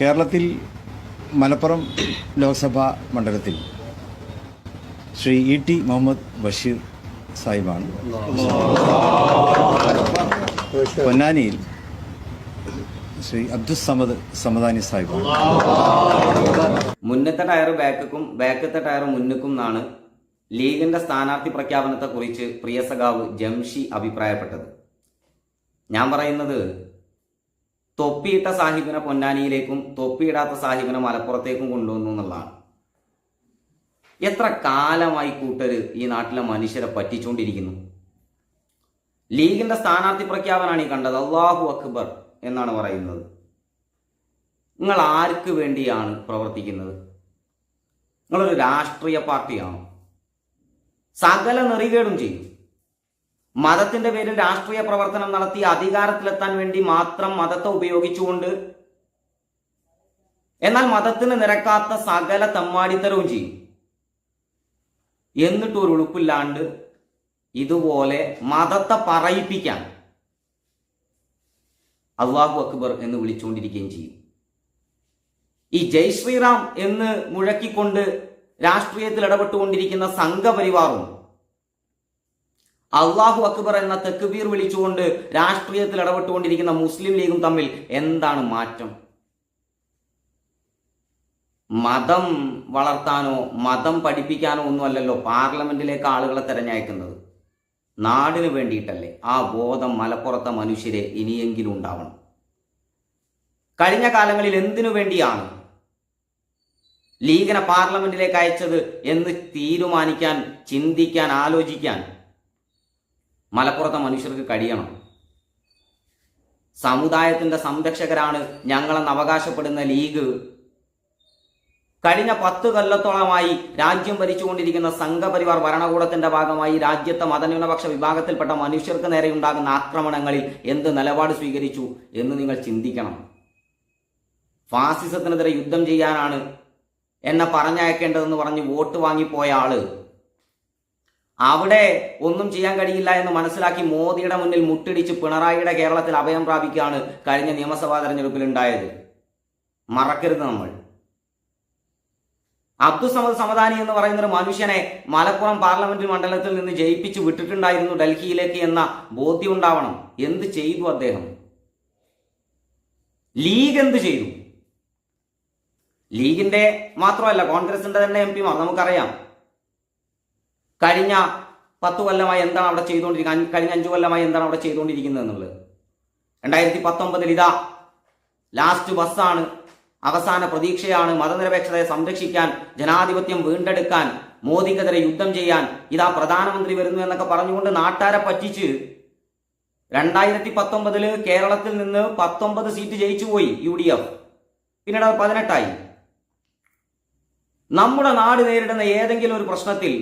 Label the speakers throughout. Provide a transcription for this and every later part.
Speaker 1: കേരളത്തിൽ മലപ്പുറം ലോക്സഭാ മണ്ഡലത്തിൽ Shri E T Muhammad Basheer സാഹിബാണ്. പൊന്നാനിയിൽ ശ്രീ അബ്ദുസമദ് സമദാനി സാഹിബ്
Speaker 2: മുന്നത്തെ ടയർ ബാക്കും ബാക്കത്തെ ടയർ മുന്നുക്കും എന്നാണ് ലീഗിന്റെ സ്ഥാനാർത്ഥി പ്രഖ്യാപനത്തെക്കുറിച്ച് പ്രിയ സഖാവ് ജംഷി അഭിപ്രായപ്പെട്ടത്. ഞാൻ പറയുന്നത് തൊപ്പിയിട്ട സാഹിബിനെ പൊന്നാനിയിലേക്കും തൊപ്പിയിടാത്ത സാഹിബിനെ മലപ്പുറത്തേക്കും കൊണ്ടുവന്നു എന്നുള്ളതാണ്. എത്ര കാലമായി കൂട്ടര് ഈ നാട്ടിലെ മനുഷ്യരെ പറ്റിച്ചുകൊണ്ടിരിക്കുന്നു ലീഗിന്റെ സ്ഥാനാർത്ഥി പ്രഖ്യാപനമാണ് ഈ കണ്ടത്. അള്ളാഹു അക്ബർ എന്നാണ് പറയുന്നത്. നിങ്ങൾ ആർക്ക് വേണ്ടിയാണ് പ്രവർത്തിക്കുന്നത്? നിങ്ങളൊരു രാഷ്ട്രീയ പാർട്ടിയാണോ? സകല നെറികേടും ചെയ്യും. മതത്തിന്റെ പേരിൽ രാഷ്ട്രീയ പ്രവർത്തനം നടത്തി അധികാരത്തിലെത്താൻ വേണ്ടി മാത്രം മതത്തെ ഉപയോഗിച്ചുകൊണ്ട് എന്നാൽ മതത്തിന് നിരക്കാത്ത സകല തമ്മാടിത്തരവും ചെയ്യും. എന്നിട്ട് ഒരു ഉളുപ്പില്ലാണ്ട് ഇതുപോലെ മതത്തെ പറയിപ്പിക്കാൻ അള്ളാഹു അക്ബർ എന്ന് വിളിച്ചുകൊണ്ടിരിക്കുകയും ചെയ്യും. ഈ ജയ് ശ്രീറാം എന്ന് മുഴക്കിക്കൊണ്ട് രാഷ്ട്രീയത്തിൽ ഇടപെട്ടുകൊണ്ടിരിക്കുന്ന സംഘപരിവാറും അള്ളാഹു അക്ബർ എന്ന തെക്കുബീർ വിളിച്ചുകൊണ്ട് രാഷ്ട്രീയത്തിൽ ഇടപെട്ടുകൊണ്ടിരിക്കുന്ന മുസ്ലിം ലീഗും തമ്മിൽ എന്താണ് മാറ്റം? മതം വളർത്താനോ മതം പഠിപ്പിക്കാനോ ഒന്നുമല്ലല്ലോ പാർലമെന്റിലേക്ക് ആളുകളെ തിരഞ്ഞയക്കുന്നത്. നാടിന് വേണ്ടിയിട്ടല്ലേ ആ ബോധം മലപ്പുറത്തെ മനുഷ്യരെ ഇനിയെങ്കിലും ഉണ്ടാവണം. കഴിഞ്ഞ കാലങ്ങളിൽ എന്തിനു വേണ്ടിയാണ് ലീഗിനെ പാർലമെന്റിലേക്ക് അയച്ചത് എന്ന് തീരുമാനിക്കാൻ ചിന്തിക്കാൻ ആലോചിക്കാൻ മലപ്പുറത്തെ മനുഷ്യർക്ക് കഴിയണം. സമുദായത്തിന്റെ സംരക്ഷകരാണ് ഞങ്ങളെന്ന് അവകാശപ്പെടുന്ന ലീഗ്. കഴിഞ്ഞ പത്ത് കൊല്ലത്തോളമായി രാജ്യം ഭരിച്ചുകൊണ്ടിരിക്കുന്ന സംഘപരിവാർ ഭരണകൂടത്തിന്റെ ഭാഗമായി രാജ്യത്തെ മതന്യൂനപക്ഷ വിഭാഗത്തിൽപ്പെട്ട മനുഷ്യർക്ക് നേരെ ഉണ്ടാകുന്ന ആക്രമണങ്ങളിൽ എന്ത് നിലപാട് സ്വീകരിച്ചു എന്ന് നിങ്ങൾ ചിന്തിക്കണം. ഫാസിസത്തിനെതിരെ യുദ്ധം ചെയ്യാനാണ് എന്നെ പറഞ്ഞയക്കേണ്ടതെന്ന് പറഞ്ഞ് വോട്ട് വാങ്ങിപ്പോയ ആൾ. അവിടെ ഒന്നും ചെയ്യാൻ കഴിയില്ല എന്ന് മനസ്സിലാക്കി മോദിയുടെ മുന്നിൽ മുട്ടിടിച്ച് പിണറായിയുടെ കേരളത്തിൽ അഭയം പ്രാപിക്കുകയാണ് കഴിഞ്ഞ നിയമസഭാ തെരഞ്ഞെടുപ്പിൽ ഉണ്ടായത്. മറക്കരുത് നമ്മൾ. അബ്ദുസമദ് സമദാനി എന്ന് പറയുന്ന ഒരു മനുഷ്യനെ മലപ്പുറം പാർലമെന്റ് മണ്ഡലത്തിൽ നിന്ന് ജയിപ്പിച്ച് വിട്ടിട്ടുണ്ടായിരുന്നു ഡൽഹിയിലേക്ക് എന്ന ബോധ്യം ഉണ്ടാവണം. എന്ത് ചെയ്തു അദ്ദേഹം? ലീഗ് എന്ത് ചെയ്തു? ലീഗിന്റെ മാത്രമല്ല കോൺഗ്രസിന്റെ തന്നെ എം പിമാർ നമുക്കറിയാം. കഴിഞ്ഞ പത്ത് കൊല്ലമായി എന്താണ് അവിടെ ചെയ്തുകൊണ്ടിരിക്കുന്നത് കഴിഞ്ഞ അഞ്ചു കൊല്ലമായി എന്താണ് അവിടെ ചെയ്തുകൊണ്ടിരിക്കുന്നത് എന്നുള്ളത്. രണ്ടായിരത്തി പത്തൊമ്പതിൽ ഇതാ ലാസ്റ്റ് ബസ്സാണ് അവസാന പ്രതീക്ഷയാണ് മതനിരപേക്ഷതയെ സംരക്ഷിക്കാൻ ജനാധിപത്യം വീണ്ടെടുക്കാൻ മോദിക്കെതിരെ യുദ്ധം ചെയ്യാൻ ഇതാ പ്രധാനമന്ത്രി വരുന്നു എന്നൊക്കെ പറഞ്ഞുകൊണ്ട് നാട്ടാരെ പറ്റിച്ച് രണ്ടായിരത്തി പത്തൊമ്പതിൽ കേരളത്തിൽ നിന്ന് പത്തൊമ്പത് സീറ്റ് ജയിച്ചു പോയി യു ഡി എഫ് പിന്നീട് അത് പതിനെട്ടായി. നമ്മുടെ നാട് നേരിടുന്ന ഏതെങ്കിലും ഒരു പ്രശ്നത്തിൽ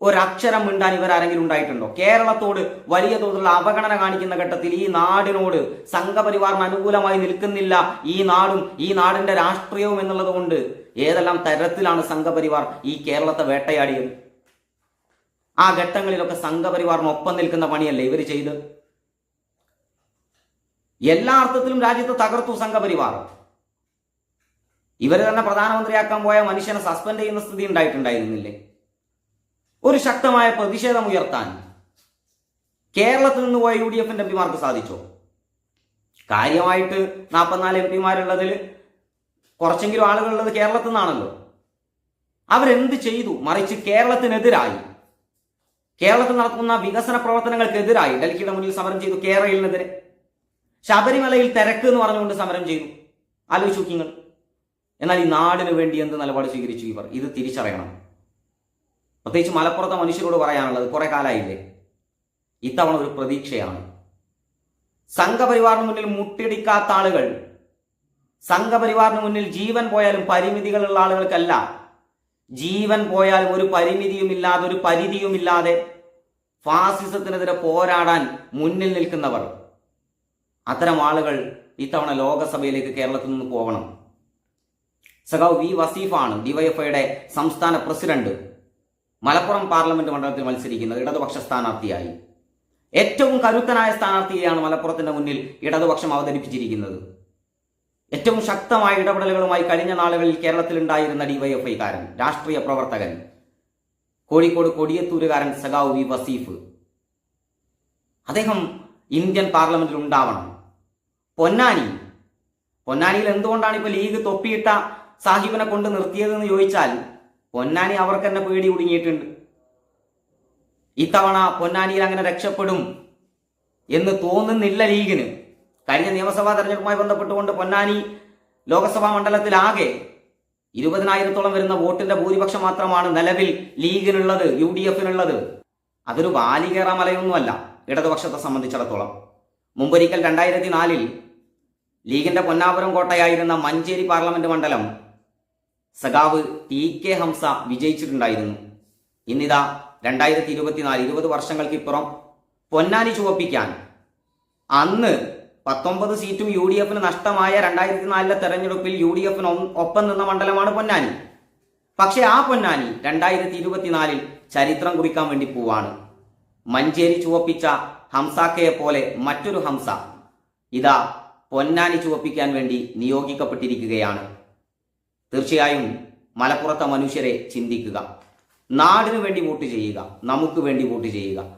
Speaker 2: ഒരക്ഷരം മിണ്ടാൻ ഇവരാരെങ്കിലും ഉണ്ടായിട്ടുണ്ടോ? കേരളത്തോട് വലിയ തോതിലുള്ള അവഗണന കാണിക്കുന്ന ഘട്ടത്തിൽ ഈ നാടിനോട് സംഘപരിവാറിന് അനുകൂലമായി നിൽക്കുന്നില്ല. ഈ നാടും ഈ നാടിന്റെ രാഷ്ട്രീയവും എന്നുള്ളത് കൊണ്ട് ഏതെല്ലാം തരത്തിലാണ് സംഘപരിവാർ ഈ കേരളത്തെ വേട്ടയാടിയത്? ആ ഘട്ടങ്ങളിലൊക്കെ സംഘപരിവാറിനൊപ്പം നിൽക്കുന്ന പണിയല്ലേ ഇവർ ചെയ്ത്? എല്ലാ അർത്ഥത്തിലും രാജ്യത്ത് തകർത്തു സംഘപരിവാർ. ഇവർ തന്നെ പ്രധാനമന്ത്രിയാക്കാൻ പോയ മനുഷ്യനെ സസ്പെൻഡ് ചെയ്യുന്ന സ്ഥിതി ഉണ്ടായിട്ടുണ്ടായിരുന്നില്ലേ? ഒരു ശക്തമായ പ്രതിഷേധം ഉയർത്താൻ കേരളത്തിൽ നിന്ന് പോയ യു ഡി എഫിന്റെ എം പിമാർക്ക് സാധിച്ചോ? കാര്യമായിട്ട് നാൽപ്പത്തിനാല് എം പിമാരുള്ളതിൽ കുറച്ചെങ്കിലും ആളുകളുള്ളത് കേരളത്തിൽ നിന്നാണല്ലോ. അവരെന്ത് ചെയ്തു? മറിച്ച് കേരളത്തിനെതിരായി. കേരളത്തിൽ നടക്കുന്ന വികസന പ്രവർത്തനങ്ങൾക്കെതിരായി ഡൽഹിയുടെ മുന്നിൽ സമരം ചെയ്തു കേരളത്തിനെതിരെ ശബരിമലയിൽ തിരക്ക് എന്ന് പറഞ്ഞുകൊണ്ട് സമരം ചെയ്തു. ആലോചിച്ചു നോക്കിങ്ങൾ എന്നാൽ ഈ നാടിന് വേണ്ടി എന്ത് നിലപാട് സ്വീകരിച്ചു ഇവർ? ഇത് തിരിച്ചറിയണം. പ്രത്യേകിച്ച് മലപ്പുറത്തെ മനുഷ്യരോട് പറയാനുള്ളത് കുറേ കാലമായില്ലേ ഇത്തവണ ഒരു പ്രതീക്ഷയാണ്. സംഘപരിവാറിന് മുന്നിൽ മുട്ടിടിക്കാത്ത ആളുകൾ സംഘപരിവാറിന് മുന്നിൽ ജീവൻ പോയാലും പരിമിതികളുള്ള ആളുകൾക്കല്ല. ജീവൻ പോയാലും ഒരു പരിമിതിയുമില്ലാതെ ഒരു പരിധിയുമില്ലാതെ ഫാസിസത്തിനെതിരെ പോരാടാൻ മുന്നിൽ നിൽക്കുന്നവർ. അത്തരം ആളുകൾ ഇത്തവണ ലോകസഭയിലേക്ക് കേരളത്തിൽ നിന്ന് പോകണം സഖാവ് വി വസീഫാണ് ഡിവൈഎഫ്ഐയുടെ സംസ്ഥാന പ്രസിഡന്റ്. മലപ്പുറം പാർലമെന്റ് മണ്ഡലത്തിൽ മത്സരിക്കുന്നത് ഇടതുപക്ഷ സ്ഥാനാർത്ഥിയായി. ഏറ്റവും കരുത്തനായ സ്ഥാനാർത്ഥിയെയാണ് മലപ്പുറത്തിന്റെ മുന്നിൽ ഇടതുപക്ഷം അവതരിപ്പിച്ചിരിക്കുന്നത്. ഏറ്റവും ശക്തമായ ഇടപെടലുകളുമായി കഴിഞ്ഞ നാളുകളിൽ കേരളത്തിലുണ്ടായിരുന്ന ഡിവൈഎഫ്ഐക്കാരൻ രാഷ്ട്രീയ പ്രവർത്തകൻ കോഴിക്കോട് കൊടിയത്തൂരുകാരൻ സഖാവ് വി വസീഫ്. അദ്ദേഹം ഇന്ത്യൻ പാർലമെന്റിൽ ഉണ്ടാവണം. പൊന്നാനി. പൊന്നാനിയിൽ എന്തുകൊണ്ടാണ് ഇപ്പൊ ലീഗ് തൊപ്പിയിട്ട സാഹിബിനെ കൊണ്ട് നിർത്തിയതെന്ന് ചോദിച്ചാൽ പൊന്നാനി അവർക്ക് തന്നെ പേടി കുടുങ്ങിയിട്ടുണ്ട് ഇത്തവണ പൊന്നാനിയിൽ അങ്ങനെ രക്ഷപ്പെടും എന്ന് തോന്നുന്നില്ല ലീഗിന്. കഴിഞ്ഞ നിയമസഭാ തെരഞ്ഞെടുപ്പുമായി ബന്ധപ്പെട്ടുകൊണ്ട് പൊന്നാനി ലോക്സഭാ മണ്ഡലത്തിലാകെ ഇരുപതിനായിരത്തോളം വരുന്ന വോട്ടിന്റെ ഭൂരിപക്ഷം മാത്രമാണ് നിലവിൽ ലീഗിനുള്ളത് യു ഡി എഫിനുള്ളത് അതൊരു ബാലികേറ മലയൊന്നുമല്ല ഇടതുപക്ഷത്തെ സംബന്ധിച്ചിടത്തോളം. മുമ്പൊരിക്കൽ രണ്ടായിരത്തി നാലിൽ ലീഗിന്റെ പൊന്നാപുരം കോട്ടയായിരുന്ന മഞ്ചേരി പാർലമെന്റ് മണ്ഡലം സഖാവ് ടി കെ ഹംസ വിജയിച്ചിട്ടുണ്ടായിരുന്നു. ഇന്നിതാ രണ്ടായിരത്തി ഇരുപത്തിനാല് ഇരുപത് വർഷങ്ങൾക്കിപ്പുറം പൊന്നാനി ചുവപ്പിക്കാൻ. അന്ന് പത്തൊമ്പത് സീറ്റും യു ഡി എഫിന് നഷ്ടമായ രണ്ടായിരത്തി നാലിലെ തെരഞ്ഞെടുപ്പിൽ യു ഡി എഫിന് ഒപ്പം നിന്ന മണ്ഡലമാണ് പൊന്നാനി. പക്ഷെ ആ പൊന്നാനി രണ്ടായിരത്തി ഇരുപത്തിനാലിൽ ചരിത്രം കുറിക്കാൻ വേണ്ടി പോവാണ്. മഞ്ചേരി ചുവപ്പിച്ച ഹംസാക്കയെ പോലെ മറ്റൊരു ഹംസ ഇതാ പൊന്നാനി ചുവപ്പിക്കാൻ വേണ്ടി നിയോഗിക്കപ്പെട്ടിരിക്കുകയാണ്. തീർച്ചയായും മലപ്പുറത്തെ മനുഷ്യരെ ചിന്തിക്കുക. നാടിനു വേണ്ടി വോട്ട് ചെയ്യുക. നമുക്ക് വേണ്ടി വോട്ട് ചെയ്യുക.